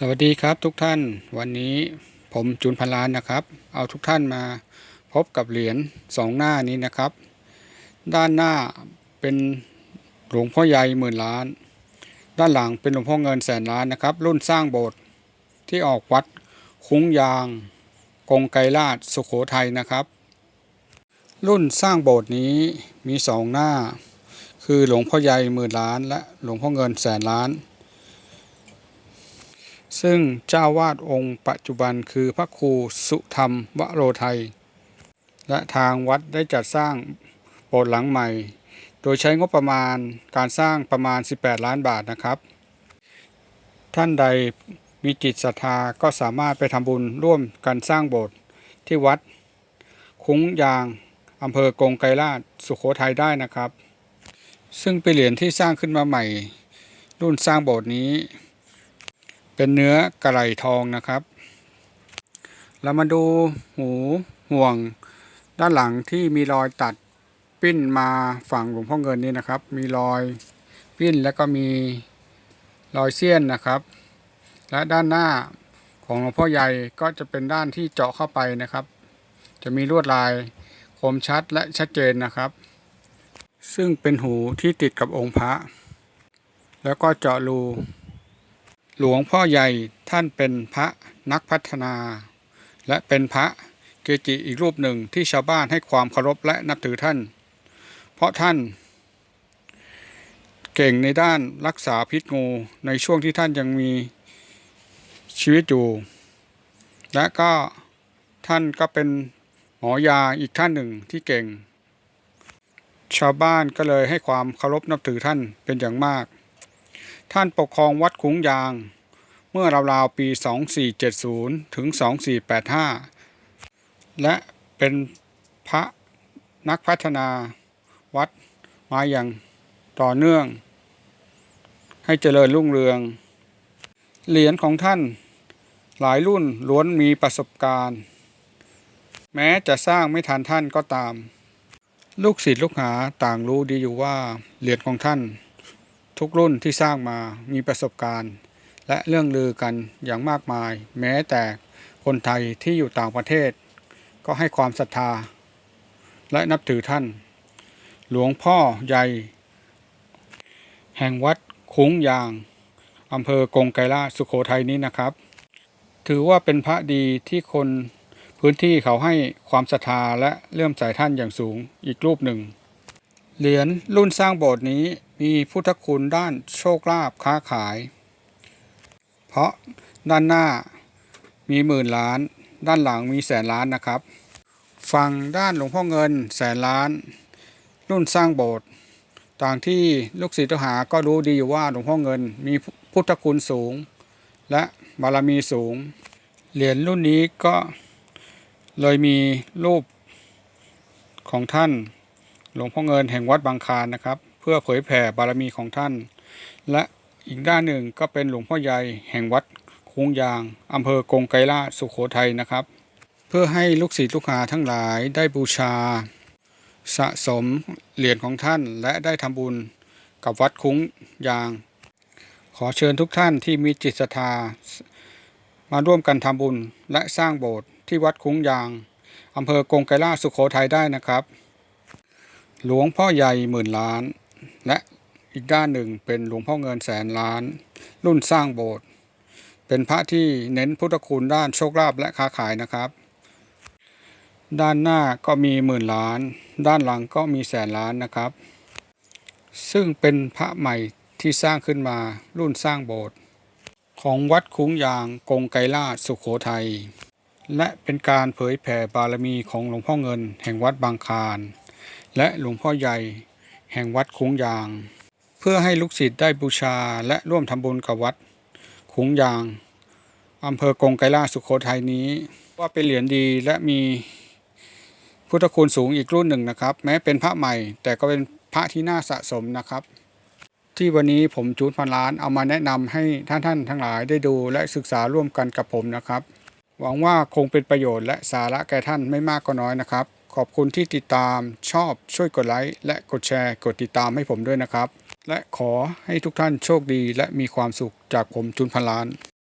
สวัสดีครับทุกท่านวันนี้ผมจุนพันล้านนะครับ เอาทุกท่านมาพบกับเหรียญสองหน้านี้นะครับ ด้านหน้าเป็นหลวงพ่อใหญ่หมื่นล้าน ด้านหลังเป็นหลวงพ่อเงินแสนล้านนะครับ รุ่นสร้างโบสถ์ที่ออกวัดคุ้งยาง กงไกรลาดสุขโขทัยนะครับ รุ่นสร้างโบสถ์นี้มีสองหน้า คือหลวงพ่อใหญ่หมื่นล้าน และหลวงพ่อเงินแสนล้าน ซึ่งเจ้าวาดองค์ปัจจุบันคือพระครูสุธรรมวโรไทย และทางวัดได้จัดสร้างโบสถ์หลังใหม่ โดยใช้งบประมาณการสร้างประมาณ 18 ล้านบาทนะครับ ท่านใดมีจิตศรัทธาก็สามารถไปทำบุญร่วมกันสร้างโบสถ์ที่วัด คุ้งยางอำเภอกงไกรลาชสุขโขทัยได้นะครับ ซึ่งเป็นเหรียญที่สร้างขึ้นมาใหม่ รุ่นสร้างโบสถ์นี้ เป็นเนื้อกระไหลทองนะครับ เรามาดูหูห่วงด้านหลังที่มีรอยตัดปิ้นมาฝั่งหลวงพ่อเงินนี่นะครับ มีรอยปิ้นแล้วก็มีรอยเสี้ยนนะครับ และด้านหน้าของหลวงพ่อใหญ่ก็จะเป็นด้านที่เจาะเข้าไปนะครับ จะมีลวดลายคมชัดและชัดเจนนะครับ ซึ่งเป็นหูที่ติดกับองค์พระ แล้วก็เจาะรู หลวงพ่อใหญ่ท่านเป็นพระนักพัฒนา และเป็นพระเกจิอีกรูปหนึ่งที่ชาวบ้านให้ความเคารพและนับถือท่าน เพราะท่าน เก่งในด้านรักษาพิษงูในช่วงที่ท่านยังมีชีวิตอยู่ และก็ท่านก็เป็นหมอยาอีกท่านหนึ่งที่เก่ง ชาวบ้านก็เลยให้ความเคารพนับถือท่านเป็นอย่างมาก ท่านปกครองวัดคุ้งยาง เมื่อราวๆปี 2470 ถึง 2485 และเป็นพระนักพัฒนาวัดมาอย่างต่อเนื่อง ให้เจริญรุ่งเรือง เหรียญของท่านหลายรุ่นล้วนมีประสบการณ์ แม้จะสร้างไม่ทันท่านก็ตาม ลูกศิษย์ลูกหาต่างรู้ดีอยู่ว่าเหรียญของท่าน ทุกรุ่นที่สร้างมามีประสบการณ์ และเรื่องลือกันอย่างมากมาย แม้แต่คนไทยที่อยู่ต่างประเทศ ก็ให้ความศรัทธา และนับถือท่าน หลวงพ่อใหญ่ แห่งวัดคุ้งยางอำเภอกงไกรลาสุโขทัยนี้นะครับ ถือว่าเป็นพระดีที่คนพื้นที่เขาให้ความศรัทธาและเลื่อมใสท่านอย่างสูงอีกรูปหนึ่ง เหรียญรุ่นสร้างโบสถ์นี้มีพุทธคุณด้านโชคลาภค้าขาย เพราะด้านหน้ามีหมื่นล้าน ด้านหลังมีแสนล้านนะครับ ฝั่งด้านหลวงพ่อเงินแสนล้าน รุ่นสร้างโบสถ์ต่างที่ลูกศิษย์ลูกหาก็รู้ดีอยู่ว่าหลวงพ่อเงินมีพุทธคุณสูง และบารมีสูง เหรียญรุ่นนี้ก็เลยมีรูปของท่าน หลวงพ่อเงินแห่งวัดบางคานนะครับ เพื่อเผยแผ่บารมีของท่าน และอีกด้านหนึ่งก็เป็นหลวงพ่อใหญ่แห่งวัดคุ้งยางอำเภอกงไกรลาสุโขทัยนะครับ เพื่อให้ลูกศิษย์ลูกหาทั้งหลายได้บูชา สะสมเหรียญของท่านและได้ทำบุญกับวัดคุ้งยาง ขอเชิญทุกท่านที่มีจิตศรัทธา มาร่วมกันทำบุญและสร้างโบสถ์ที่วัดคุ้งยางอำเภอกงไกรลาสุโขทัยได้นะครับ หลวงพ่อใหญ่หมื่นล้าน และอีกด้านหนึ่งเป็นหลวงพ่อเงินแสนล้าน รุ่นสร้างโบสถ์เป็นพระที่เน้นพุทธคุณด้านโชคลาภและค้าขายนะครับ ด้านหน้าก็มีหมื่นล้าน ด้านหลังก็มีแสนล้านนะครับ ซึ่งเป็นพระใหม่ที่สร้างขึ้นมารุ่นสร้างโบสถ์ของวัดคุ้งยางกงไกรลาสุโขทัยและเป็นการเผยแผ่บารมีของหลวงพ่อเงินแห่งวัดบางคาน และหลวงพ่อใหญ่แห่งวัดคุ้งยาง เพื่อให้ลูกศิษย์ได้บูชาและร่วมทำบุญกับวัดคุ้งยางอำเภอกงไกรลาสุโขทัยนี้ ว่าเป็นเหรียญดีและมีพุทธคุณสูงอีกรุ่นหนึ่งนะครับ แม้เป็นพระใหม่ แต่ก็เป็นพระที่น่าสะสมนะครับ ที่วันนี้ผมจูนพันล้านเอามาแนะนำให้ท่านท่านทั้งหลายได้ดูและศึกษาร่วมกันกับผมนะครับ หวังว่าคงเป็นประโยชน์และสาระแก่ท่านไม่มากก็น้อยนะครับ ขอบคุณที่ติดตามชอบช่วยกดไลค์และกดแชร์กดติดตามให้ผมด้วยนะครับ และขอให้ทุกท่านโชคดีและมีความสุขจากผมจุนพันล้าน